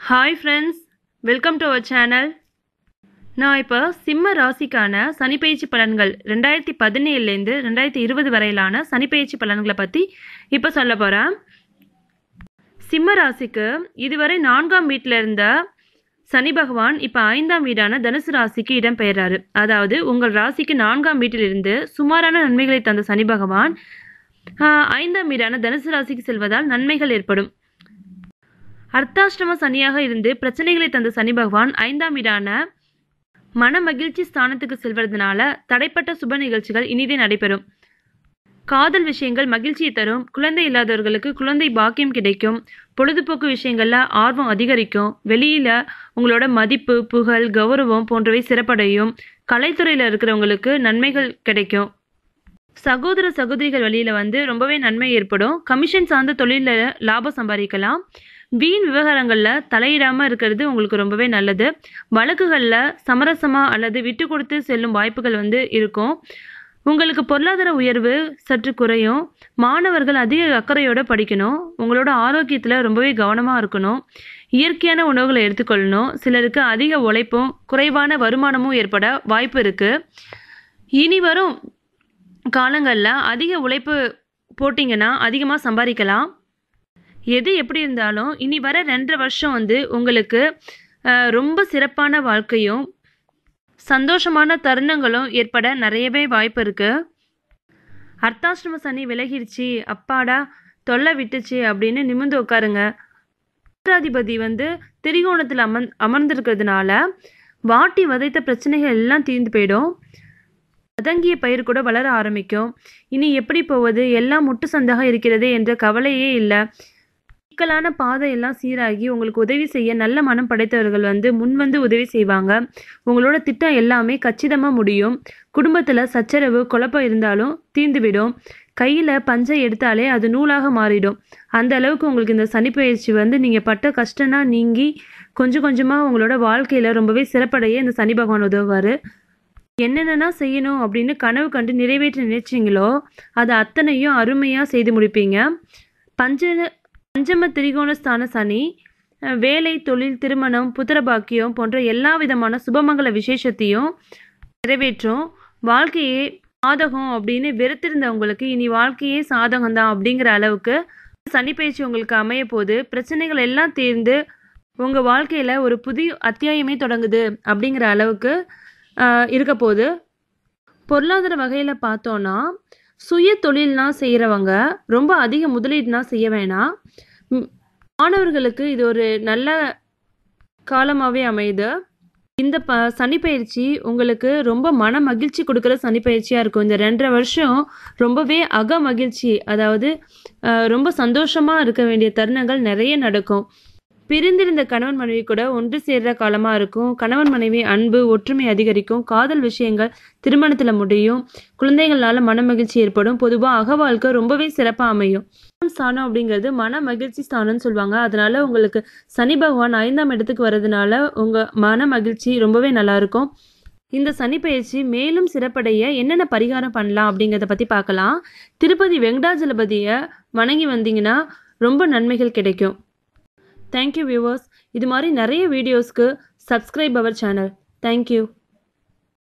Hi friends welcome to our channel நான் இப்போ சிம்ம ராசிக்கான சனிப்பயிற்சி பலன்கள் ரெண்டாயிரத்தி பதினேழுலேருந்து ரெண்டாயிரத்தி இருபது வரையிலான சனிப்பயிற்சி பலன்களை பற்றி இப்போ சொல்ல போகிறேன் சிம்ம ராசிக்கு இதுவரை நான்காம் வீட்டில் இருந்த சனி பகவான் இப்போ ஐந்தாம் வீடான தனுசு ராசிக்கு இடம்பெயர்றாரு அதாவது உங்கள் ராசிக்கு நான்காம் வீட்டிலிருந்து சுமாரான நன்மைகளை தந்த சனி பகவான் ஐந்தாம் வீடான தனுசு ராசிக்கு செல்வதால் நன்மைகள் ஏற்படும். அர்த்தாஷ்டம சனியாக இருந்து பிரச்சனைகளை தந்த சனி பகவான் ஐந்தாம் வீடான மன மகிழ்ச்சி ஸ்தானத்துக்கு செல்வதனால தடைப்பட்ட சுப நிகழ்ச்சிகள் இனிதே நடைபெறும். காதல் விஷயங்கள் மகிழ்ச்சியை தரும். குழந்தை இல்லாதவர்களுக்கு குழந்தை பாக்கியம் கிடைக்கும். பொழுதுபோக்கு விஷயங்கள்ல ஆர்வம் அதிகரிக்கும். வெளியில உங்களோட மதிப்பு புகழ் கௌரவம் போன்றவை சிறப்படையும். கலைத்துறையில இருக்கிறவங்களுக்கு நன்மைகள் கிடைக்கும். சகோதர சகோதரிகள் வழியில வந்து ரொம்பவே நன்மை ஏற்படும். கமிஷன் சார்ந்த தொழிலில் லாபம் சம்பாதிக்கலாம். வீண் விவகாரங்களில் தலையிடாமல் இருக்கிறது உங்களுக்கு ரொம்பவே நல்லது. வழக்குகளில் சமரசமாக அல்லது விட்டு கொடுத்து செல்லும் வாய்ப்புகள் வந்து இருக்கும். உங்களுக்கு பொருளாதார உயர்வு சற்று குறையும். மாணவர்கள் அதிக அக்கறையோடு படிக்கணும். உங்களோட ஆரோக்கியத்தில் ரொம்பவே கவனமாக இருக்கணும். இயற்கையான உணவுகளை எடுத்துக்கொள்ளணும். சிலருக்கு அதிக உழைப்பும் குறைவான வருமானமும் ஏற்பட வாய்ப்பு இருக்குது இனி வரும் காலங்களில் அதிக உழைப்பு போட்டிங்கன்னா அதிகமாக சம்பாதிக்கலாம். எது எப்படி இருந்தாலும் இனி வர ரெண்டரை வருஷம் வந்து உங்களுக்கு ரொம்ப சிறப்பான வாழ்க்கையும் சந்தோஷமான தருணங்களும் ஏற்பட நிறையவே வாய்ப்பு இருக்குது அர்த்தாஷ்டம சனி விலகிருச்சு அப்பாடா தொல்லை விட்டுச்சு அப்படின்னு நிமிர்ந்து உட்காருங்க. ராதிபதி வந்து திரிகோணத்தில் அமர் அமர்ந்திருக்கிறதுனால வாட்டி வதைத்த பிரச்சனைகள் எல்லாம் தீர்ந்து போயிடும். அதங்கிய பயிர் கூட வளர ஆரம்பிக்கும். இனி எப்படி போவது? எல்லாம் முட்டு சந்தாக இருக்கிறதே என்ற கவலையே இல்லை. சிக்கலான பாதை எல்லாம் சீராகி உங்களுக்கு உதவி செய்ய நல்ல மனம் படைத்தவர்கள் வந்து முன் வந்து உதவி செய்வாங்க. உங்களோட திட்டம் எல்லாமே கச்சிதமாக முடியும். குடும்பத்தில் சச்சரவு குழப்பம் இருந்தாலும் தீர்ந்துவிடும். கையில் பஞ்சை எடுத்தாலே அது நூலாக மாறிடும். அந்த அளவுக்கு உங்களுக்கு இந்த சனிப்பெயர்ச்சி வந்து நீங்கள் பட்ட கஷ்டம்னா நீங்கி கொஞ்சம் கொஞ்சமாக உங்களோட வாழ்க்கையில் ரொம்பவே சிறப்படைய இந்த சனி பகவான் உதவுவார். என்னென்னா செய்யணும் அப்படின்னு கனவு கண்டு நிறைவேற்ற நினைச்சிங்களோ அது அத்தனையும் அருமையாக செய்து முடிப்பீங்க. பஞ்ச பஞ்சம திரிகோணஸ்தான சனி வேலை தொழில் திருமணம் புத்திரபாக்கியம் போன்ற எல்லா விதமான சுபமங்கல விசேஷத்தையும் நிறைவேற்றும். வாழ்க்கையே சாதகம் அப்படின்னு வெறுத்திருந்தவங்களுக்கு இனி வாழ்க்கையே சாதகம் தான் அப்படிங்கிற அளவுக்கு சனி பயிற்சி உங்களுக்கு அமைய போது பிரச்சனைகள் எல்லாம் தீர்ந்து உங்கள் வாழ்க்கையில் ஒரு புதிய அத்தியாயமே தொடங்குது அப்படிங்கிற அளவுக்கு இருக்க போது பொருளாதார வகையில் பார்த்தோன்னா சுய தொழில்லாம் செய்கிறவங்க ரொம்ப அதிக முதலீடுலாம் செய்ய வேணாம் மாணவர்களுக்கு இது ஒரு நல்ல காலமாகவே அமையுது. இந்த ப சனிப்பயிற்சி உங்களுக்கு ரொம்ப மன மகிழ்ச்சி கொடுக்குற சனிப்பயிற்சியாக இருக்கும். இந்த ரெண்டரை வருஷம் ரொம்பவே அக மகிழ்ச்சி அதாவது ரொம்ப சந்தோஷமாக இருக்க வேண்டிய தருணங்கள் நிறைய நடக்கும். பிரிந்திருந்த கணவன் மனைவி கூட ஒன்று சேர்ற காலமாக இருக்கும். கணவன் மனைவி அன்பு ஒற்றுமை அதிகரிக்கும். காதல் விஷயங்கள் திருமணத்தில் முடியும். குழந்தைகளால் மன மகிழ்ச்சி ஏற்படும். பொதுவாக அகவாழ்க்கை ரொம்பவே சிறப்பாக அமையும். ஸ்தானம் அப்படிங்கிறது மன மகிழ்ச்சி ஸ்தானம்னு சொல்லுவாங்க. அதனால உங்களுக்கு சனி பகவான் ஐந்தாம் இடத்துக்கு வர்றதுனால உங்கள் மன மகிழ்ச்சி ரொம்பவே நல்லா இருக்கும். இந்த சனி பயிற்சி மேலும் சிறப்படைய என்னென்ன பரிகாரம் பண்ணலாம் அப்படிங்கிறத பற்றி பார்க்கலாம். திருப்பதி வெங்கடாஜலபதியை வணங்கி வந்தீங்கன்னா ரொம்ப நன்மைகள் கிடைக்கும். தேங்க்யூ வியூவர்ஸ் இது மாதிரி நிறைய வீடியோஸ்க்கு சப்ஸ்கிரைப் அவர் சேனல் தேங்க்யூ